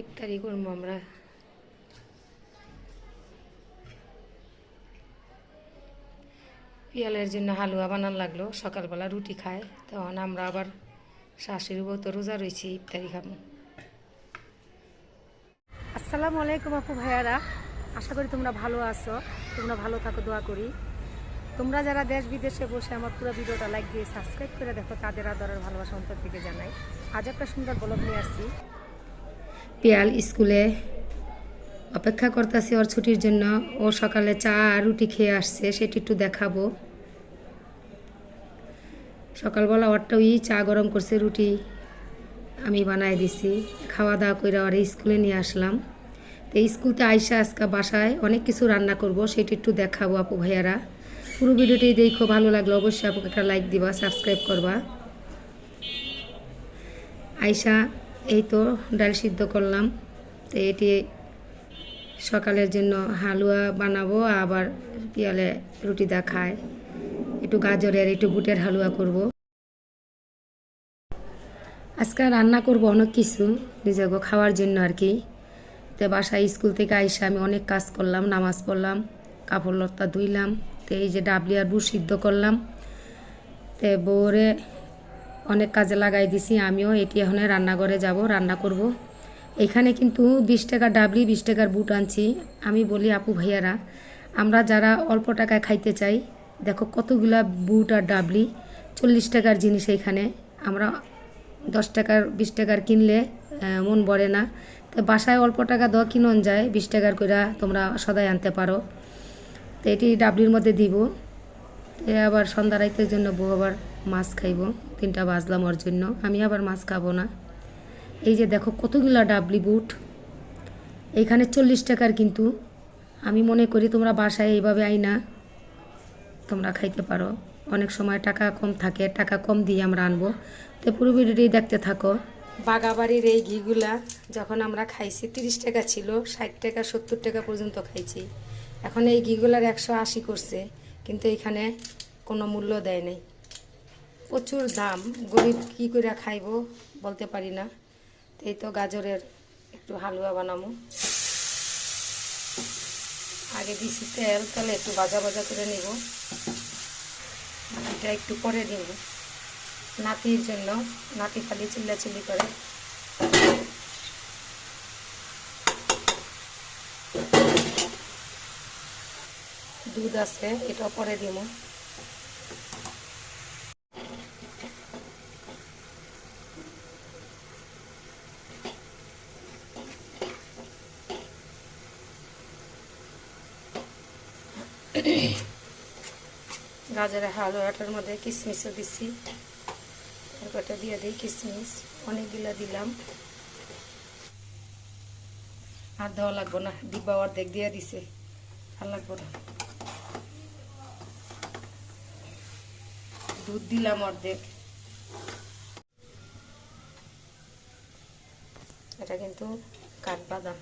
ইফতারি করব আমরা। পিয়ালের জন্য হালুয়া বানান লাগল, সকালবেলা রুটি খায়, তখন আমরা আবার বউ তো রোজা রয়েছি, ইফতারি খাব। আসসালামু আলাইকুম আপু ভাইয়ারা, আশা করি তোমরা ভালো আছো, তোমরা ভালো থাকো, দোয়া করি। তোমরা যারা দেশ বিদেশে বসে আমার পুরো ভিডিওটা লাইক দিয়ে সাবস্ক্রাইব করে দেখো, তাদের আদরের ভালোবাসা অন্তর থেকে জানাই। আজ একটা সুন্দর ব্লগ নিয়ে আসছি। পিয়াল স্কুলে অপেক্ষা করতেছি ওর ছুটির জন্য। ও সকালে চা আর রুটি খেয়ে আসছে, সেটি একটু দেখাবো। সকালবেলা ওরটা ওই চা গরম করছে, রুটি আমি বানাই দিছি। খাওয়া দাওয়া করে ওর স্কুলে নিয়ে আসলাম। তো স্কুলতে আইসা আজকে বাসায় অনেক কিছু রান্না করব, সেটি একটু দেখাবো আপু ভাইয়ারা। পুরো ভিডিওটি দেখো, ভালো লাগল অবশ্যই আপুকে একটা লাইক দিবা, সাবস্ক্রাইব করবা। আইসা এই তো ডাল সিদ্ধ করলাম। তো এটি সকালের জন্য হালুয়া বানাবো, আবার পিয়ালে রুটি দা খায়। একটু গাজরের একটু বুটের হালুয়া করব। আজকে রান্না করব অনেক কিছু নিজেকে খাওয়ার জন্য আর কি। তো বাসায় স্কুল থেকে আইসা আমি অনেক কাজ করলাম, নামাজ পড়লাম, কাপড় লত্তা ধুইলাম, তো এই যে ডাবলি আর বুট সিদ্ধ করলাম। তো বউরে অনেক কাজে লাগাই দিছি, আমিও এটি এখন রান্নাঘরে যাব, রান্না করব। এখানে কিন্তু বিশ টাকা ডাবলি, বিশ টাকার বুট আনছি। আমি বলি, আপু ভাইয়ারা, আমরা যারা অল্প টাকায় খাইতে চাই, দেখো কতগুলা বুট আর ডাবলি, চল্লিশ টাকার জিনিস এখানে। আমরা দশ টাকার, বিশ টাকার কিনলে মন ভরে না। তো বাসায় অল্প টাকা দেওয়া কিনন যায়, বিশ টাকার কইরা তোমরা সদাই আনতে পারো। তো এটি ডাবলির মধ্যে দিব। এ আবার সন্ধ্যা রাইতের জন্য বউ আবার মাছ খাইব। তিনটা বাজলাম ওর জন্য। আমি আবার মাছ খাব না। এই যে দেখো কতগুলা ডাবলি বুট। এইখানে চল্লিশ টাকার কিন্তু। আমি মনে করি তোমরা বাসায় এইভাবে আইনা, তোমরা খাইতে পারো। অনেক সময় টাকা কম থাকে, টাকা কম দিয়ে আমরা আনব। তো পুরো ভিডিওটি দেখতে থাকো। বাগাবাড়ির এই ঘিগুলা যখন আমরা খাইছি, তিরিশ টাকা ছিল, ষাট টাকা, সত্তর টাকা পর্যন্ত খাইছি। এখন এই ঘিগুলার একশো আশি করছে, কিন্তু এখানে কোনো মূল্য দেয় নাই। প্রচুর দাম। গরিব কী করে খাইব বলতে পারি না। এই তো গাজরের একটু হালুয়া বানাবো আগে দিছি তেল, তাহলে একটু ভাজা ভাজা করে নিব। এটা একটু পরে দিব নাতির জন্য, নাতি খালি চিল্লাচিল্লি করে। দুধ আছে, এটা পরে দিব গাজরের হালুয়াটার মধ্যে কিশমিশও দিছি। তারপরটা দিয়ে দিই কিশমিশ অনেকগুলো দিলাম। আর দেওয়া লাগবো না ডিব্বা অর্ধেক দিয়ে দিছে। আর লাগবো না। দুধ দিলাম অর্ধেক। এটা কিন্তু কাঠবাদাম।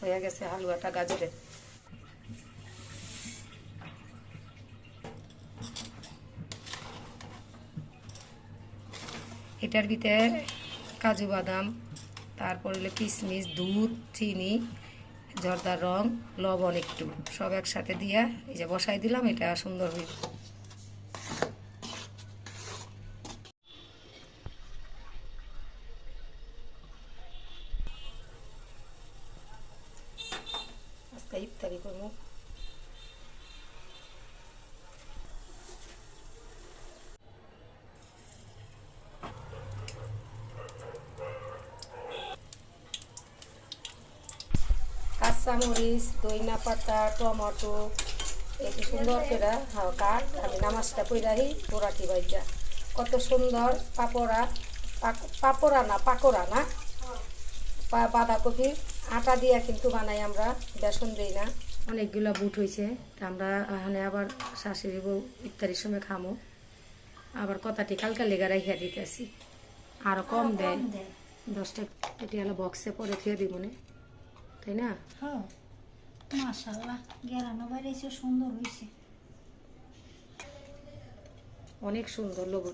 হয়ে গেছে হালুয়াটা গাজরে এটার ভিতরে কাজু বাদাম, তারপর হলো কিশমিশ দুধ, চিনি, জর্দার রং, লবণ একটু। সব একসাথে দিয়া এই যে বসাই দিলাম, এটা সুন্দর হইল আজকে ইফতারি করব। কাঁচামরিচ দইনা পাতা টমেটো একটু সুন্দর করে হাও কাট আমি নামাজটা পইরাহি পোড়াটি বাইজা কত সুন্দর পাপড়া পাপড়া না পাকোড়া না? বাঁধাকপি আটা দিয়া কিন্তু বানাই আমরা বেসন দিই না। অনেকগুলো বুট হয়েছে তা আমরা এখানে আবার শাশুড়ি বউ ইফতারির সময় খামো। আবার কথাটি কালকা লেগা রাখিয়া দিতেছি। আরও কম দেয়। দশটা এটি হলো বক্সে পরে খেয়ে দিব মনে তাই না? হ্যাঁ। মাশাল্লাহ গেরানো সুন্দর হয়েছে অনেক সুন্দর লোক